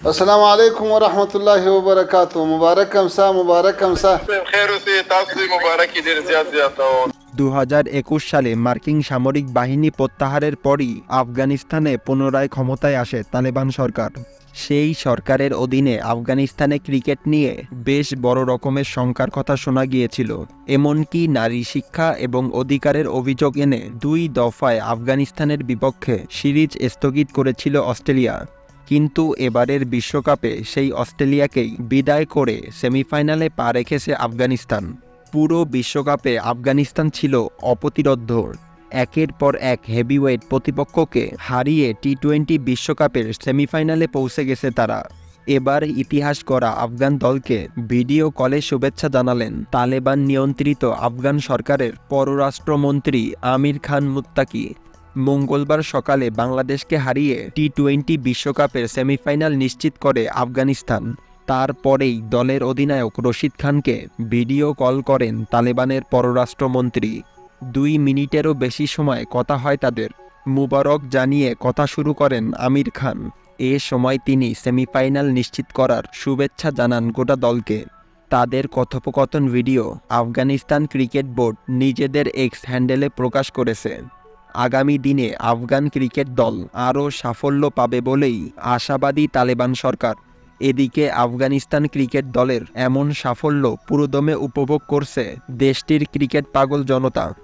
السلام عليكم ورحمة الله وبركاته مبارك كمسا مبارك كمسا خير وسي تاسو مبارک دې زیات زیات او দু সালে মার্কিন সামরিক বাহিনী প্রত্যাহারের পরই আফগানিস্তানে পুনরায় ক্ষমতায় আসে তালেবান সরকার সেই সরকারের অধীনে আফগানিস্তানে ক্রিকেট নিয়ে বেশ বড় রকমের শঙ্কার কথা শোনা গিয়েছিল এমনকি নারী শিক্ষা এবং অধিকারের অভিযোগ এনে দুই দফায় আফগানিস্তানের বিপক্ষে সিরিজ স্থগিত করেছিল অস্ট্রেলিয়া কিন্তু এবারের বিশ্বকাপে সেই অস্ট্রেলিয়াকেই বিদায় করে সেমিফাইনালে পা রেখেছে আফগানিস্তান। পুরো বিশ্বকাপে আফগানিস্তান ছিল অপ্রতিরোধ্য একের পর এক হেভিওয়েট প্রতিপক্ষকে হারিয়ে টি টোয়েন্টি বিশ্বকাপের সেমিফাইনালে পৌঁছে গেছে তারা। এবার ইতিহাস করা আফগান দলকে ভিডিও কলে শুভেচ্ছা জানালেন তালেবান নিয়ন্ত্রিত আফগান সরকারের পররাষ্ট্রমন্ত্রী আমির খান মুত্তাকি। মঙ্গলবার সকালে বাংলাদেশকে হারিয়ে টি টোয়েন্টি বিশ্বকাপের সেমিফাইনাল নিশ্চিত করে আফগানিস্তান। তারপরেই দলের অধিনায়ক রশিদ খানকে ভিডিও কল করেন তালেবানের পররাষ্ট্রমন্ত্রী। দুই মিনিটেরও বেশি সময় কথা হয় তাদের। মুবারক জানিয়ে কথা শুরু করেন আমির খান। এ সময় তিনি সেমিফাইনাল নিশ্চিত করার শুভেচ্ছা জানান গোটা দলকে। তাদের কথোপকথন ভিডিও আফগানিস্তান ক্রিকেট বোর্ড নিজেদের এক্স হ্যান্ডেলে প্রকাশ করেছে। আগামী দিনে আফগান ক্রিকেট দল আরও সাফল্য পাবে বলেই আশাবাদী তালেবান সরকার। এদিকে আফগানিস্তান ক্রিকেট দলের এমন সাফল্য পুরোদমে উপভোগ করছে দেশটির ক্রিকেট পাগল জনতা।